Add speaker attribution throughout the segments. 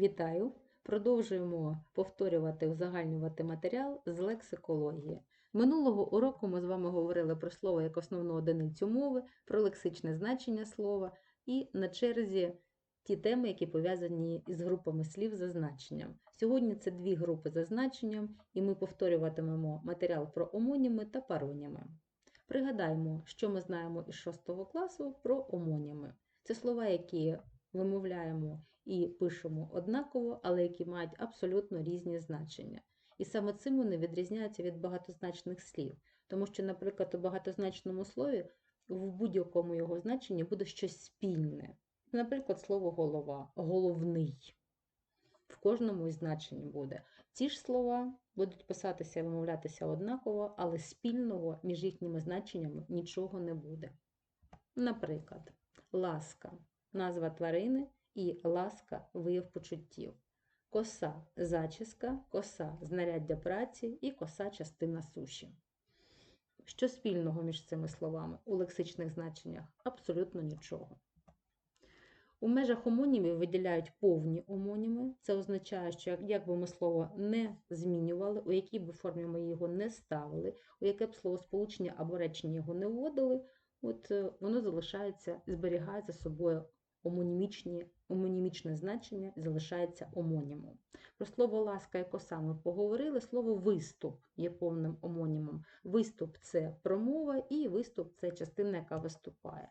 Speaker 1: Вітаю! Продовжуємо повторювати, узагальнювати матеріал з лексикології. Минулого уроку ми з вами говорили про слово як основну одиницю мови, про лексичне значення слова і на черзі ті теми, які пов'язані із групами слів за значенням. Сьогодні це дві групи за значенням, і ми повторюватимемо матеріал про омоніми та пароніми. Пригадаємо, що ми знаємо із 6 класу про омоніми. Це слова, які вимовляємо і пишемо однаково, але які мають абсолютно різні значення. І саме цим вони відрізняються від багатозначних слів. Тому що, наприклад, у багатозначному слові в будь-якому його значенні буде щось спільне. Наприклад, слово голова, головний. В кожному із значень буде. Ці ж слова будуть писатися і вимовлятися однаково, але спільного між їхніми значеннями нічого не буде. Наприклад, ласка назва тварини і ласка вияв почуттів. Коса зачіска, коса знаряддя праці і коса частина суші. Що спільного між цими словами у лексичних значеннях? Абсолютно нічого. У межах омонімів виділяють повні омоніми. Це означає, що як би ми слово не змінювали, у якій би формі ми його не ставили, у яке б словосполучення або речення його не вводили, от е, воно залишається, зберігає за собою омонімічні, омонімічне значення залишається омонімом. Про слово ласка і коса ми поговорили. Слово виступ є повним омонімом. Виступ це промова, і виступ це частина, яка виступає.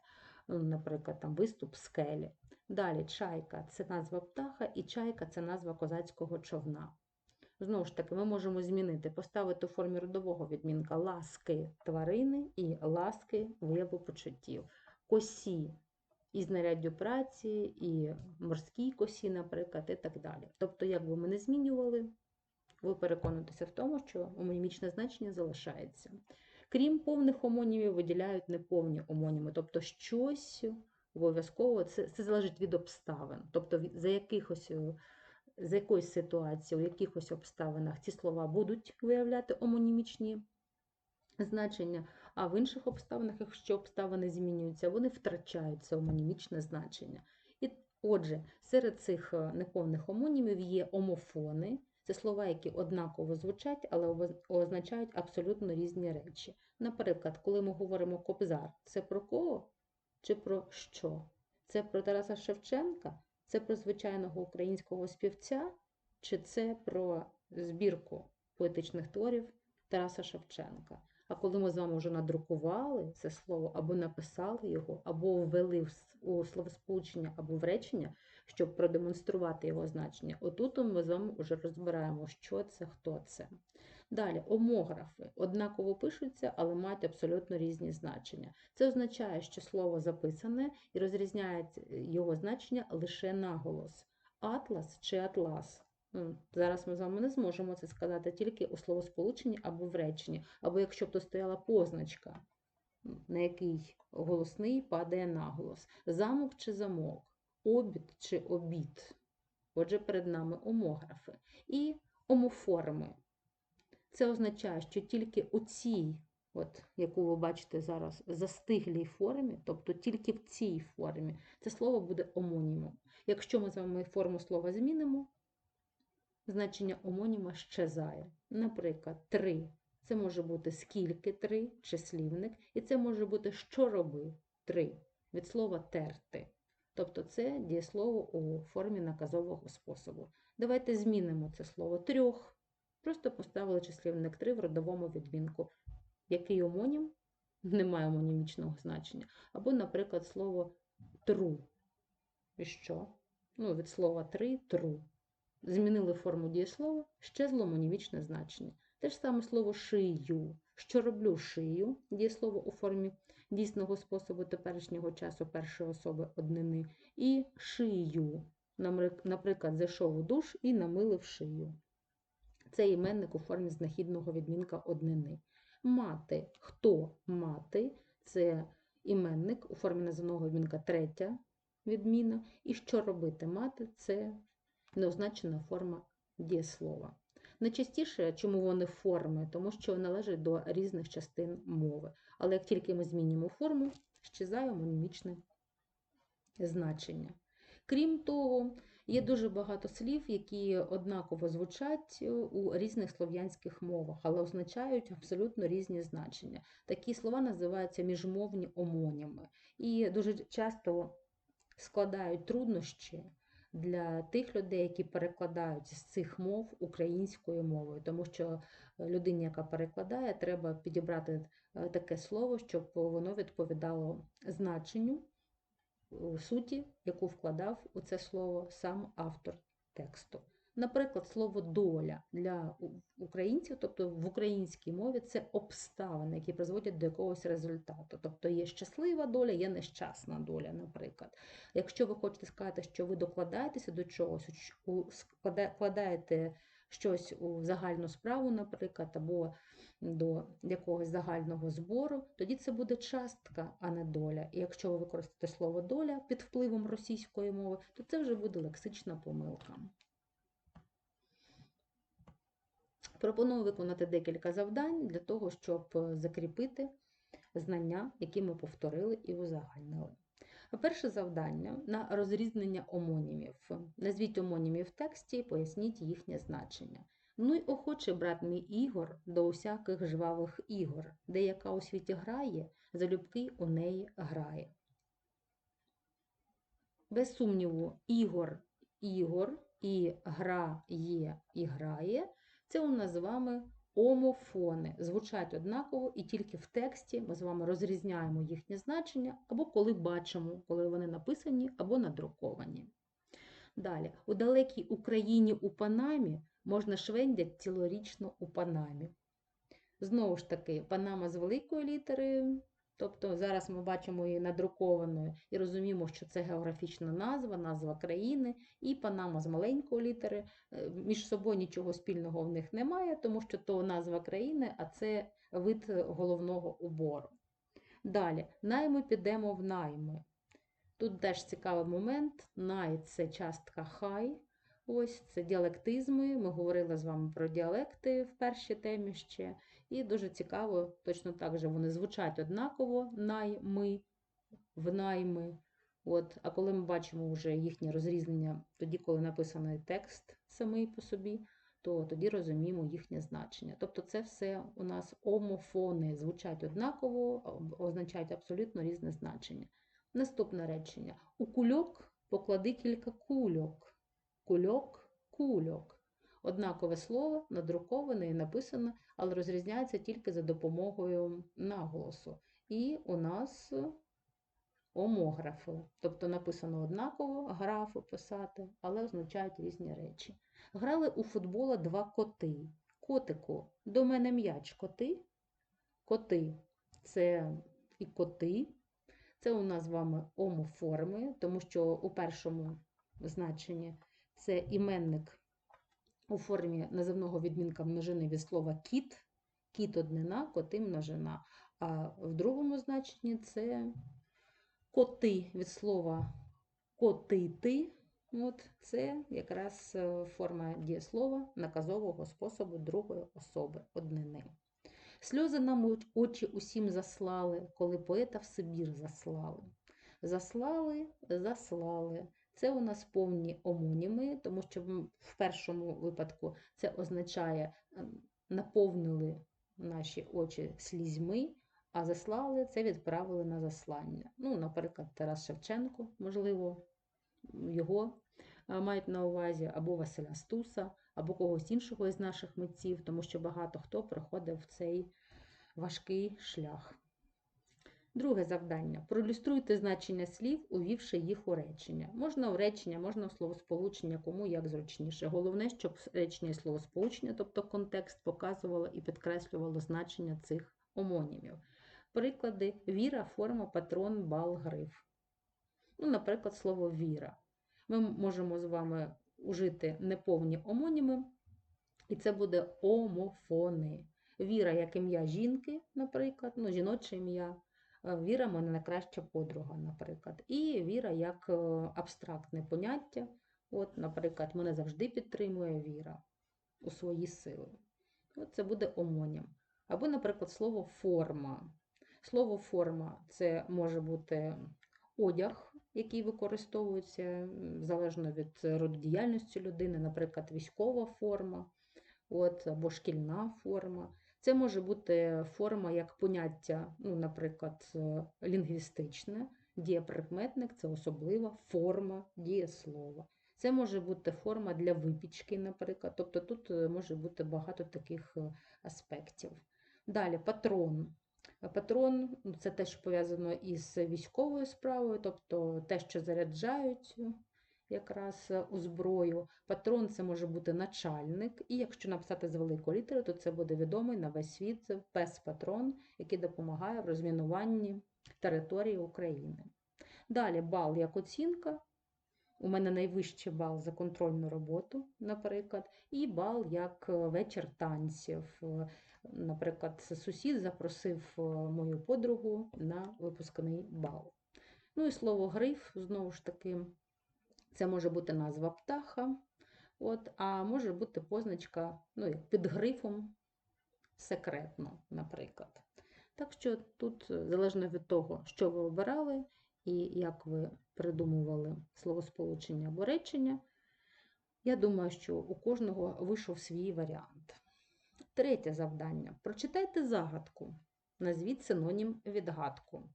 Speaker 1: Ну, Наприклад, там виступ скелі. Далі чайка це назва птаха, і чайка це назва козацького човна. Знову ж таки, ми можемо змінити, поставити у формі родового відмінка ласки тварини і ласки вияву почуттів. Косі і знаряддю праці, і морській косі, наприклад, і так далі. Тобто, як би ми не змінювали, ви переконуєтеся в тому, що омонімічне значення залишається. Крім повних омонімів, виділяють неповні омоніми, тобто щось обов'язково це, це залежить від обставин, тобто за якихось. За якоїсь ситуації, у якихось обставинах ці слова будуть виявляти омонімічні значення, а в інших обставинах, якщо обставини змінюються, вони втрачають це омонімічне значення. І отже, серед цих е, неповних омонімів є омофони. Це слова, які однаково звучать, але означають абсолютно різні речі. Наприклад, коли ми говоримо кобзар, це про кого чи про що? Це про Тараса Шевченка, це про звичайного українського співця, чи це про збірку поетичних творів Тараса Шевченка. А коли ми з вами вже надрукували це слово, або написали його, або ввели у словосполучення або в речення, щоб продемонструвати його значення, отут ми з вами вже розбираємо, що це, хто це. Далі, омографи однаково пишуться, але мають абсолютно різні значення. Це означає, що слово записане і розрізняє його значення лише наголос. Атлас чи атлас. Зараз ми з вами не зможемо це сказати тільки у словосполученні або в реченні, або якщо б то стояла позначка, на який голосний падає наголос. Замок чи замок, обід чи обід. Отже, перед нами омографи. І омоформи. Це означає, що тільки у цій, от, яку ви бачите зараз, застиглій формі, тобто тільки в цій формі, це слово буде омонімом. Якщо ми з вами форму слова змінимо, значення омоніма щезає. Наприклад, три. Це може бути скільки три, числівник, і це може бути що робив три. Від слова терти. Тобто це дієслово у формі наказового способу. Давайте змінимо це слово трьох. Просто поставили числівник 3 в родовому відмінку. Який омонім не має омонімічного значення. Або, наприклад, слово тру. І що? Ну, від слова три тру. Змінили форму дієслова, щезло монімічне значення. Те ж саме слово шию. Що роблю шию, дієслово у формі дійсного способу теперішнього часу першої особи однини. І шию. Наприклад, зайшов у душ і намилив шию. Це іменник у формі знахідного відмінка однини. Мати. Хто мати? Це іменник у формі названого відмінка третя відміна. І що робити мати це неозначена форма дієслова. Найчастіше, чому вони форми, тому що належать до різних частин мови. Але як тільки ми змінюємо форму, щезає монімічне значення. Крім того, Є дуже багато слів, які однаково звучать у різних слов'янських мовах, але означають абсолютно різні значення. Такі слова називаються міжмовні омоніми і дуже часто складають труднощі для тих людей, які перекладають з цих мов українською мовою, тому що людині, яка перекладає, треба підібрати е, таке слово, щоб воно відповідало значенню суті, яку вкладав у це слово сам автор тексту. Наприклад, слово доля для українців, тобто в українській мові, це обставини, які призводять до якогось результату. Тобто є щаслива доля, є нещасна доля, наприклад. Якщо ви хочете сказати, що ви докладаєтеся до чогось, вкладаєте щось у загальну справу, наприклад, або до якогось загального збору, тоді це буде частка, а не доля. І якщо ви використаєте слово доля під впливом російської мови, то це вже буде лексична помилка. Пропоную виконати декілька завдань для того, щоб закріпити знання, які ми повторили і узагальнили. Перше завдання на розрізнення омонімів. Назвіть омонімів в тексті і поясніть їхнє значення. Ну й охоче брат мій Ігор до усяких жвавих ігор, де яка у світі грає, залюбки у неї грає. Без сумніву, Ігор Ігор і гра є і грає це у нас з вами омофони. Звучать однаково, і тільки в тексті ми з вами розрізняємо їхнє значення, або коли бачимо, коли вони написані або надруковані. Далі, у далекій Україні у Панамі можна швендять цілорічно у Панамі. Знову ж таки, Панама з великої літери, тобто зараз ми бачимо її надрукованою і розуміємо, що це географічна назва, назва країни, і Панама з маленької літери. Е, між собою нічого спільного в них немає, тому що то назва країни, а це вид головного убору. Далі, найми підемо в найми. Тут теж цікавий момент. Най це частка хай. Ось це діалектизми. Ми говорили з вами про діалекти в першій темі ще. І дуже цікаво, точно так же вони звучать однаково найми, в найми. От, А коли ми бачимо вже їхнє розрізнення, тоді, коли написаний текст самий по собі, то тоді розуміємо їхнє значення. Тобто це все у нас омофони, звучать однаково, означають абсолютно різне значення. Наступне речення: у кульок поклади кілька кульок. Кульок, кульок. Однакове слово надруковане і написане, але розрізняється тільки за допомогою наголосу. І у нас омографи, тобто написано однаково графи писати, але означають різні речі. Грали у футбола два коти. Котику, до мене м'яч коти. Коти це і коти. Це у нас з вами омоформи, тому що у першому значенні це іменник у формі називного відмінка множини від слова кіт, кіт однина, коти множина. А в другому значенні це коти від слова котити. От Це якраз е, форма дієслова наказового способу другої особи однини. Сльози нам очі усім заслали, коли поета в Сибір заслали. Заслали, заслали. Це у нас повні омоніми, тому що в першому випадку це означає ем, наповнили наші очі слізьми, а заслали це відправили на заслання. Ну, Наприклад, Тарас Шевченко, можливо, його мають на увазі, або Василя Стуса, або когось іншого із наших митців, тому що багато хто проходив цей важкий шлях. Друге завдання. Проілюструйте значення слів, увівши їх у речення. Можна в речення, можна в словосполучення, кому як зручніше. Головне, щоб речення і словосполучення, тобто контекст, показувало і підкреслювало значення цих омонімів. Приклади віра, форма, патрон, бал, гриф. Ну, Наприклад, слово віра. Ми можемо з вами ужити неповні омоніми, і це буде омофони. Віра як ім'я жінки, наприклад, ну, жіноче ім'я. Віра мене найкраща подруга, наприклад. І віра як е, абстрактне поняття. От, Наприклад, мене завжди підтримує віра у свої сили. От Це буде омонім. Або, наприклад, слово форма. Слово форма це може бути одяг, який використовується залежно від роду діяльності людини, наприклад, військова форма от, або шкільна форма. Це може бути форма як поняття, ну, наприклад, е, лінгвістичне, дієприкметник це особлива форма дієслова. Це може бути форма для випічки, наприклад. Тобто тут е, може бути багато таких е, аспектів. Далі патрон. Патрон ну, це те, що пов'язано із військовою справою, тобто те, що заряджають якраз е, у зброю. Патрон це може бути начальник, і якщо написати з великої літери, то це буде відомий на весь світ пес-патрон, який допомагає в розмінуванні території України. Далі бал як оцінка. У мене найвищий бал за контрольну роботу, наприклад, і бал як е, вечір танців. Е, Наприклад, сусід запросив мою подругу на випускний бал. Ну і слово гриф, знову ж таки, це може бути назва птаха, от, а може бути позначка ну, під грифом секретно, наприклад. Так що тут, е, залежно від того, що ви обирали і як ви придумували словосполучення або речення, я думаю, що у кожного вийшов свій варіант. Третє завдання. Прочитайте загадку. Назвіть синонім відгадку.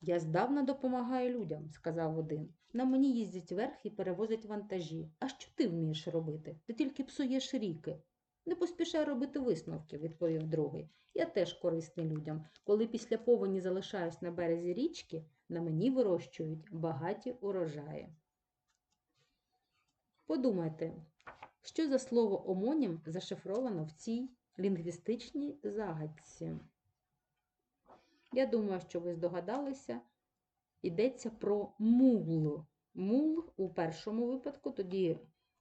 Speaker 1: Я здавна допомагаю людям, сказав один. На мені їздять верх і перевозять вантажі. А що ти вмієш робити? Ти тільки псуєш ріки. Не поспішай робити висновків, відповів другий. Я теж корисний людям. Коли після повені залишаюсь на березі річки, на мені вирощують багаті урожаї. Подумайте, що за слово омонім зашифровано в цій лінгвістичній загадці. Я думаю, що ви здогадалися, йдеться про мул. Мул у першому випадку, тоді,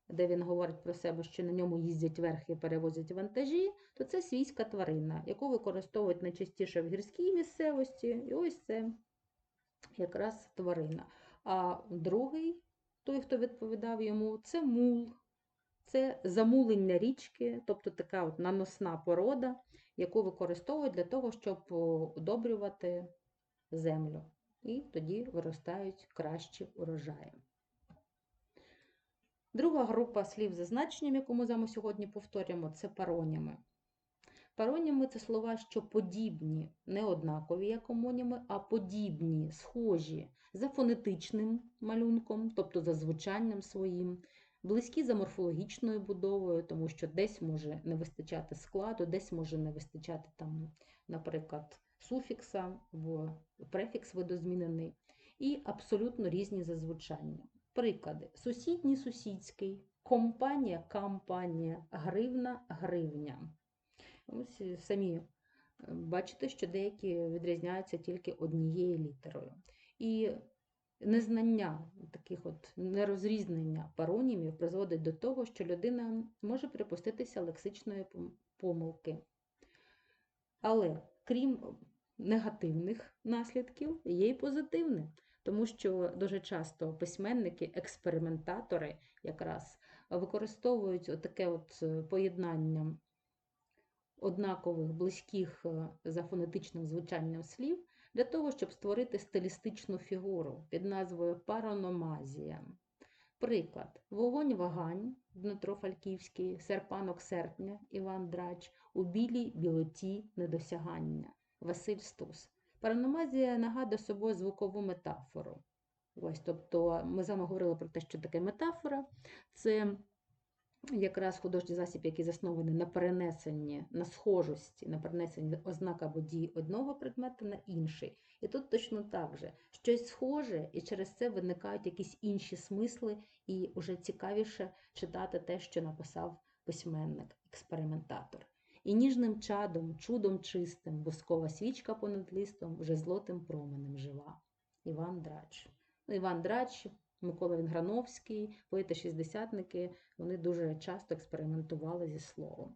Speaker 1: де він говорить про себе, що на ньому їздять верхи і перевозять вантажі, то це свійська тварина, яку використовують найчастіше в гірській місцевості. І ось це якраз тварина. А другий, той, хто відповідав йому, це мул. Це замулення річки, тобто така от наносна порода, яку використовують для того, щоб удобрювати землю. І тоді виростають кращі урожаї. Друга група слів за значенням, яку ми з вами сьогодні повторюємо, це пароніми. Пароніми це слова, що подібні, не однакові, як омоніми, а подібні, схожі за фонетичним малюнком, тобто за звучанням своїм, близькі за морфологічною будовою, тому що десь може не вистачати складу, десь може не вистачати, там, наприклад, суфікса, або префікс видозмінений, і абсолютно різні за звучанням. Приклади: сусідній сусідський, компанія кампанія, гривна гривня. Ось самі е, бачите, що деякі відрізняються тільки однією літерою. І незнання таких от нерозрізнення паронімів призводить до того, що людина може припуститися лексичної помилки. Але крім негативних наслідків, є й позитивне, тому що дуже часто письменники, експериментатори якраз використовують таке от е, поєднання однакових близьких е, за фонетичним звучанням слів для того, щоб створити стилістичну фігуру під назвою парономазія. Приклад: вогонь вагань Дмитро Фальківський, серпанок серпня Іван Драч, у білій білоті недосягання Василь Стус. Параномазія нагадує собою звукову метафору. Ось, тобто ми з вами говорили про те, що таке метафора. Це якраз художній засіб, який заснований на перенесенні, на схожості, на перенесенні ознак або дій одного предмета на інший. І тут точно так же щось схоже, і через це виникають якісь інші смисли, і вже цікавіше читати те, що написав письменник, експериментатор. І ніжним чадом, чудом чистим, бускова свічка понад листом, вже злотим променем жива. Іван Драч. Ну, Іван Драч, Микола Вінграновський, поети-шістдесятники, вони дуже часто експериментували зі словом.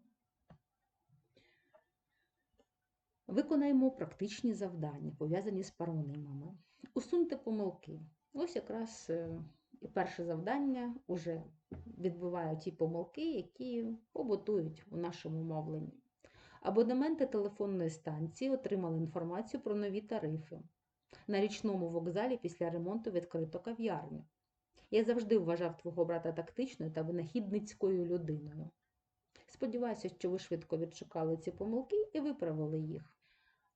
Speaker 1: Виконаємо практичні завдання, пов'язані з паронимами. Усуньте помилки. Ось якраз е, і перше завдання вже відбиває ті помилки, які побутують у нашому мовленні. Абонементи телефонної станції отримали інформацію про нові тарифи. На річному вокзалі після ремонту відкрито кав'ярню. Я завжди вважав твого брата тактичною та винахідницькою людиною. Сподіваюся, що ви швидко відшукали ці помилки і виправили їх.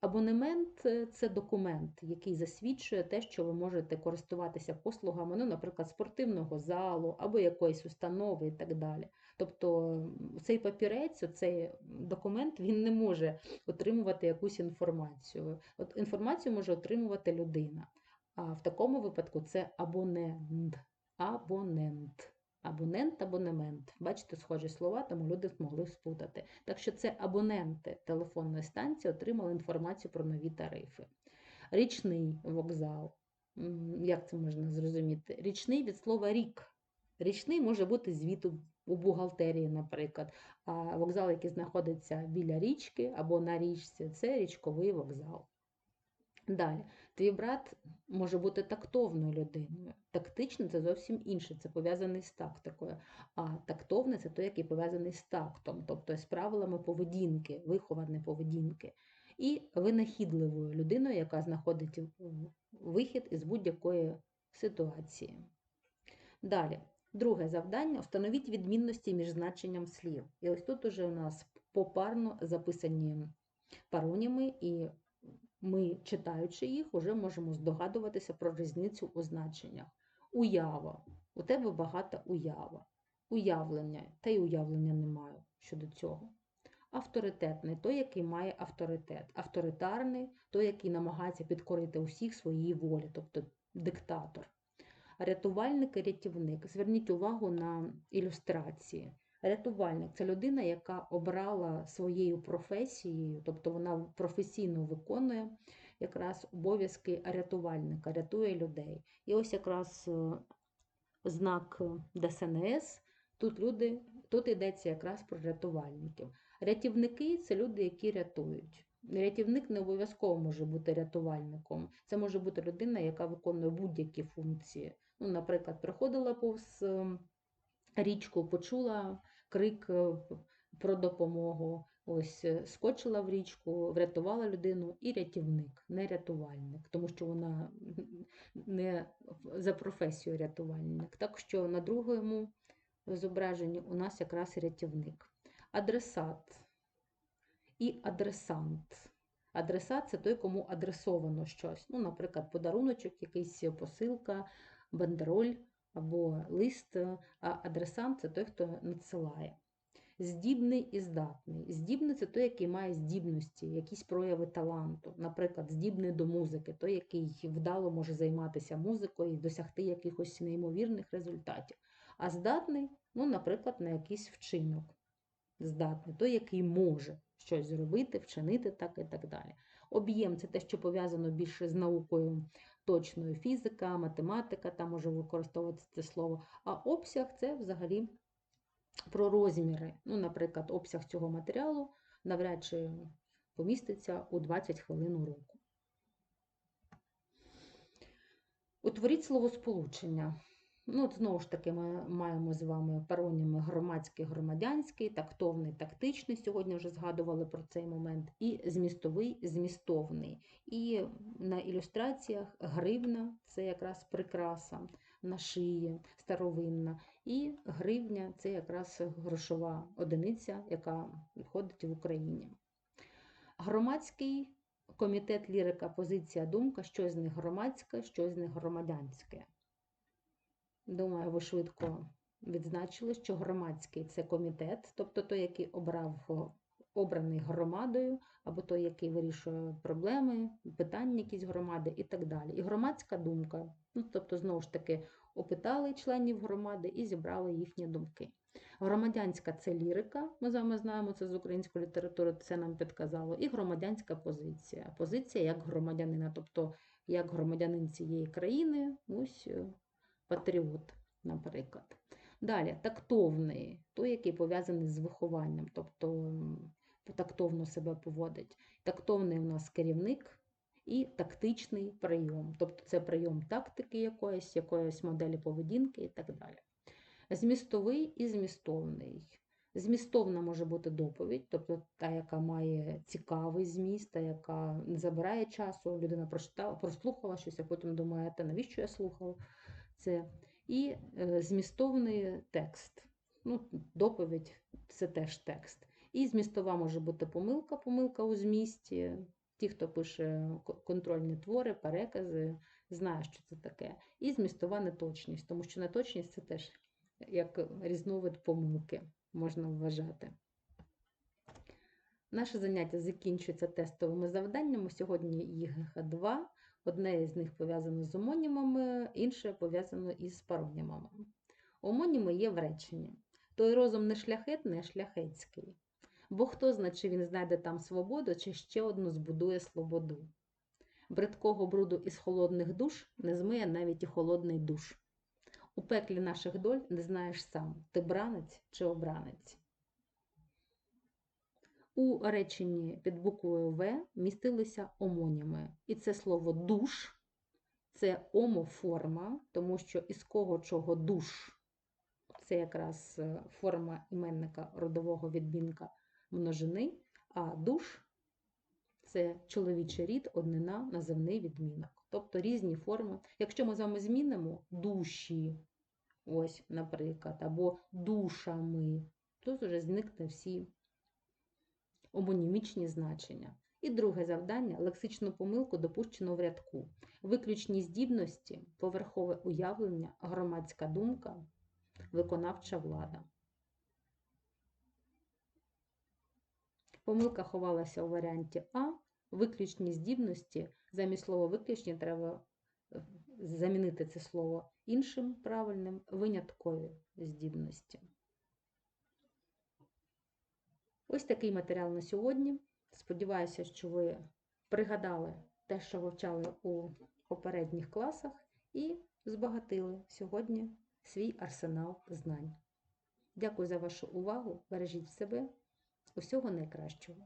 Speaker 1: Абонемент це документ, який засвідчує те, що ви можете користуватися послугами, ну, наприклад, спортивного залу або якоїсь установи і так далі. Тобто цей папірець, цей документ, він не може отримувати якусь інформацію. От інформацію може отримувати людина. А в такому випадку це абонент. Абонент. Абонент, абонемент. Бачите, схожі слова, тому люди змогли спутати. Так що це абоненти телефонної станції отримали інформацію про нові тарифи. Річний вокзал. Як це можна зрозуміти? Річний від слова рік. Річний може бути звіту у бухгалтерії, наприклад. А вокзал, який знаходиться біля річки або на річці, це річковий вокзал. Далі, твій брат може бути тактовною людиною. Тактичний це зовсім інше, це пов'язаний з тактикою. А тактовний це той, який пов'язаний з тактом, тобто з правилами поведінки, вихованої поведінки. І винахідливою людиною, яка знаходить вихід із будь-якої ситуації. Далі, друге завдання встановіть відмінності між значенням слів. І ось тут уже у нас попарно записані пароніми, і ми, читаючи їх, вже можемо здогадуватися про різницю у значеннях. Уява. У тебе багата уява. Уявлення, та й уявлення не маю щодо цього. Авторитетний той, який має авторитет. Авторитарний той, який намагається підкорити усіх своїй волі, тобто диктатор. Рятувальник і рятівник. Зверніть увагу на ілюстрації. Рятувальник це людина, яка обрала своєю професією, тобто вона професійно виконує якраз обов'язки рятувальника, рятує людей. І ось якраз е, знак е, ДСНС. Тут люди, тут йдеться якраз про рятувальників. Рятівники це люди, які рятують. Рятівник не обов'язково може бути рятувальником. Це може бути людина, яка виконує будь-які функції. Ну, наприклад, приходила повз ем, річку, почула крик е, про допомогу. Ось е, скочила в річку, врятувала людину і рятівник, не рятувальник, тому що вона не за професією рятувальник. Так що на другому зображенні у нас якраз рятівник. Адресат і адресант. Адресат це той, кому адресовано щось. Ну, наприклад, подаруночок, якийсь посилка, бандероль або лист. А адресант це той, хто надсилає. Здібний і здатний. Здібний це той, який має здібності, якісь прояви таланту. Наприклад, здібний до музики, той, який вдало може займатися музикою і досягти якихось неймовірних результатів. А здатний, ну, наприклад, на якийсь вчинок. Здатний, той, який може щось зробити, вчинити так і так далі. Об'єм це те, що пов'язано більше з наукою точною фізика, математика, там може використовуватися це слово. А обсяг це взагалі про розміри. Ну, наприклад, обсяг цього матеріалу навряд чи поміститься у 20 хвилин уроку. Утворіть словосполучення. Ну, от знову ж таки, ми маємо з вами пароніми громадський, громадянський, тактовний, тактичний. Сьогодні вже згадували про цей момент, і змістовий, змістовний. І на ілюстраціях гривна це якраз прикраса на шиї, старовинна. І гривня це якраз грошова одиниця, яка входить в Україні. Громадський комітет лірика, позиція, думка, що з них громадське, що з них громадянське. Думаю, ви швидко відзначили, що громадський це комітет, тобто той, який обрав обраний громадою, або той, який вирішує проблеми, питання якісь громади і так далі. І громадська думка, ну, тобто, знову ж таки, опитали членів громади і зібрали їхні думки. Громадянська це лірика, ми з вами знаємо це з української літератури, це нам підказало, і громадянська позиція. Позиція як громадянина, тобто як громадянин цієї країни, ось патріот, наприклад. Далі, тактовний, той, який пов'язаний з вихованням, тобто тактовно себе поводить. Тактовний у нас керівник і тактичний прийом, тобто це прийом тактики якоїсь, якоїсь моделі поведінки і так далі. Змістовий і змістовний. Змістовна може бути доповідь, тобто та, яка має цікавий зміст, та, яка не забирає часу. Людина прочитала, прослухала щось, а потім думає, та навіщо я слухала це. І е, змістовний текст. Ну, доповідь це теж текст. І змістова може бути помилка, помилка у змісті. Ті, хто пише контрольні твори, перекази, знає, що це таке. І змістова неточність, тому що неточність це теж як різновид помилки можна вважати. Наше заняття закінчується тестовими завданнями. Сьогодні їх два. Одне із них пов'язано з омонімами, інше пов'язано із паронімами. Омоніми є в реченні. Той розум не шляхетний, а шляхетський. Бо хто зна, чи він знайде там свободу, чи ще одну збудує слободу. Бридкого бруду із холодних душ не змиє навіть і холодний душ. У пеклі наших доль не знаєш сам, ти бранець чи обранець. У реченні під буквою В містилися омоніми. І це слово душ це омоформа, тому що із кого чого душ це якраз е, форма іменника родового відмінка множини, а душ це чоловічий рід, однина, називний відмінок. Тобто різні форми. Якщо ми з вами змінимо душі, ось, наприклад, або душами, то вже зникне всі омонімічні значення. І друге завдання лексичну помилку допущено в рядку. Виключні здібності, поверхове уявлення, громадська думка, виконавча влада. Помилка ховалася у варіанті А. Виключні здібності. Замість слова виключні треба е, замінити це слово іншим правильним виняткові здібності. Ось такий матеріал на сьогодні. Сподіваюся, що ви пригадали те, що вивчали у попередніх класах, і збагатили сьогодні свій арсенал знань. Дякую за вашу увагу. Бережіть себе. Усього найкращого.